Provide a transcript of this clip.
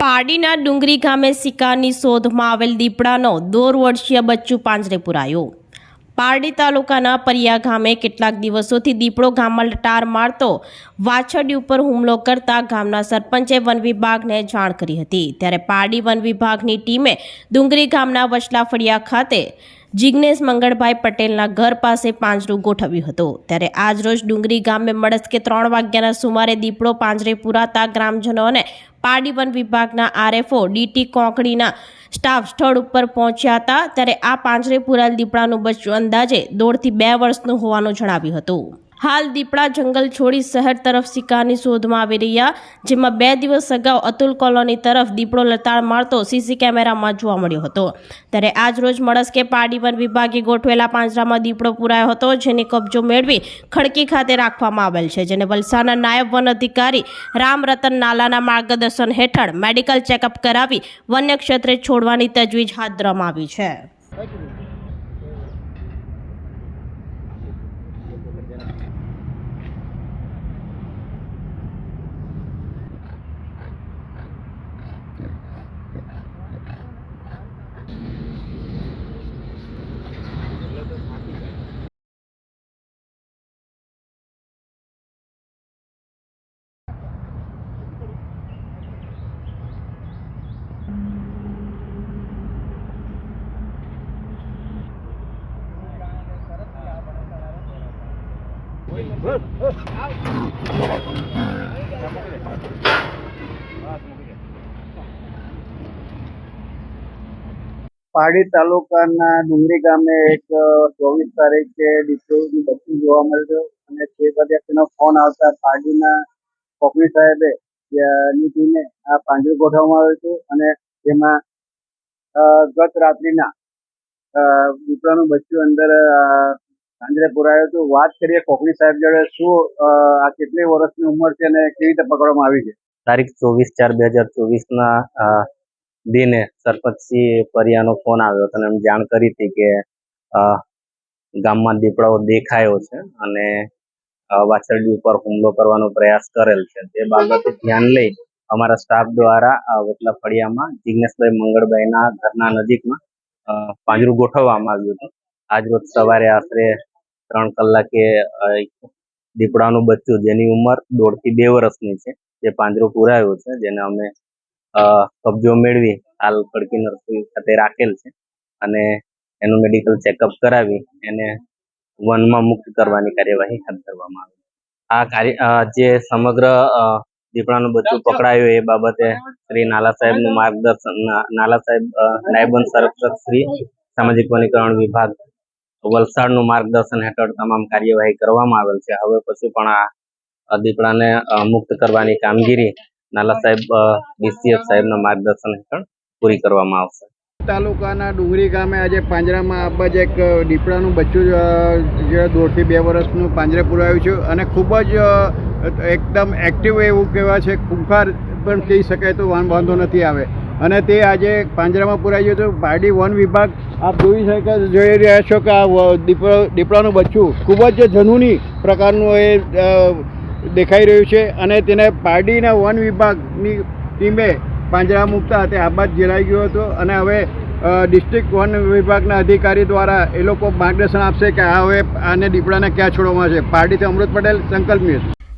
પાડીના ડુંગરી ગામે શિકારની શોધમાં આવેલ દીપડાનો દોર વર્ષીય બચ્ચું પાંજરે પુરાયો. પારડી તાલુકાના પરિયા ગામે કેટલાક દિવસોથી દીપડો ગામમાં લટાર મારતો વાછરડી ઉપર હુમલો કરતા ગામના સરપંચે વન વિભાગને જાણ કરી હતી. ત્યારે પારડી વન વિભાગની ટીમે ડુંગરી ગામના વચલા ફળિયા ખાતે જિગ્નેશ મંગળભાઈ પટેલના ઘર પાસે પાંજરું ગોઠવ્યું હતું. ત્યારે આજરોજ ડુંગરી ગામે મળસ્કે ત્રણ વાગ્યાના સુમારે દીપડો પાંજરે પુરાતા ગ્રામજનો પારડી વન વિભાગના આરએફઓ ડીટી કોંકણીના સ્ટાફ સ્થળ ઉપર પહોંચ્યા હતા ત્યારે આ પાંજરે પુરાયેલ દીપડાનું બચ્ચું અંદાજે દોઢથી બે વર્ષનું હોવાનું જણાવ્યું હતું. હાલ દીપડા જંગલ છોડી શહેર તરફ શિકારની શોધમાં આવી રહ્યા, જેમાં બે દિવસ અગાઉ અતુલ કોલોની તરફ દીપડો લતાળ મારતો સીસી કેમેરામાં જોવા મળ્યો હતો. ત્યારે આજ રોજ મળસ્કે પાડી વન વિભાગે ગોઠવેલા પાંજરામાં દીપડો પુરાયો હતો, જેને કબજો મેળવી ખડકી ખાતે રાખવામાં આવેલ છે, જેને વલસાડના નાયબ વન અધિકારી રામ રતન નાલાના માર્ગદર્શન હેઠળ મેડિકલ ચેકઅપ કરાવી વન્ય ક્ષેત્રે છોડવાની તજવીજ હાથ ધરવામાં આવી છે. પાડી તાલુકાના ડુંગરી ગામે એક ચોવીસ તારીખે ડિસ્કવરીનું બચ્ચું જોવા મળ્યું અને તે પછી ફોન આવતા પાડીના કોકણી સાહેબે ની ટીમે આ પાંજરું ગોઠવવામાં આવ્યું હતું અને તેમાં ગત રાત્રિના દીપડાનું બચ્ચું અંદર અ, પુરાયો તો વાત કરીએ કોકણી સાહેબ જોડે શું આ કેટલી વર્ષની ઉંમર છે અને કેવી રીતે પકડવામાં આવી છે? તારીખ ચોવીસ ચાર બે હજાર ચોવીસના દિને સરપંચસિંહ પરિયાનો ફોન આવ્યો હતો અને એમ જાણ કરી હતી કે ગામમાં દીપડાઓ દેખાયો છે અને વાછરડી ઉપર હુમલો કરવાનો પ્રયાસ કરેલ છે. તે બાબતે ધ્યાન લઈ અમારા સ્ટાફ દ્વારા અ, ફળિયામાં જિજ્ઞેશભાઈ મંગળભાઈના ઘરના નજીકમાં પાંજરું ગોઠવવામાં આવ્યું હતું. આજરોજ સવારે આશરે ત્રણ કલાકે દીપડાનું બચ્ચું જેની ઉંમર દોઢથી બે વર્ષની છે, જે પાંજરું પુરાયું છે, જેને અમે કબજો મેળવી હાલ કડકી નર્સરી ખાતે રાખેલ છે. અને એનું મેડિકલ ચેકઅપ કરાવી એને વનમાં મુક્ત કરવાની કાર્યવાહી હાથ ધરવામાં આવી. આ કાર્ય જે સમગ્ર દીપડાનું બચ્ચું પકડાયું એ બાબતે શ્રી નાલા સાહેબનું માર્ગદર્શન નાલા સાહેબ નાયબ સંરક્ષક શ્રી, સામાજિક વનીકરણ વિભાગ વલસાડનું માર્ગદર્શન હેઠળ તમામ કાર્યવાહી કરવામાં આવેલ છે. હવે પછી પણ આ દીપડાને મુક્ત કરવાની કામગીરી નાલા સાહેબ ડીસીએફ સાહેબના માર્ગદર્શન હેઠળ પૂરી કરવામાં આવશે. તાલુકાના ડુંગરી ગામે આજે પાંજરામાં આપવા એક દીપડાનું બચ્ચું જે દોઢથી બે વર્ષનું પાંજરે પુરાયું છે અને ખૂબ જ એકદમ એક્ટિવ એવું કહેવાય છે. ખૂંખાર પણ કહી શકાય તો વાંધો નથી આવે. અને તે આજે પાંજરામાં પુરાઈ ગયું હતું. પારડી વન વિભાગ આપ જોઈ શકે, જોઈ રહ્યા છો કે આ દીપડો, દીપડાનું બચ્ચું ખૂબ જ જનૂની પ્રકારનું એ દેખાઈ રહ્યું છે. અને તેને પારડીના વન વિભાગની ટીમે પાંજરા મૂકતા તે આબાદ જેલાઈ ગયો હતો. અને હવે ડિસ્ટ્રિક્ટ વન વિભાગના અધિકારી દ્વારા એ લોકો માર્ગદર્શન આપશે કે આ હવે આને દીપડાને ક્યાં છોડવામાં છે પારડીથી અમૃત પટેલ, સંકલ્પ ન્યૂઝ.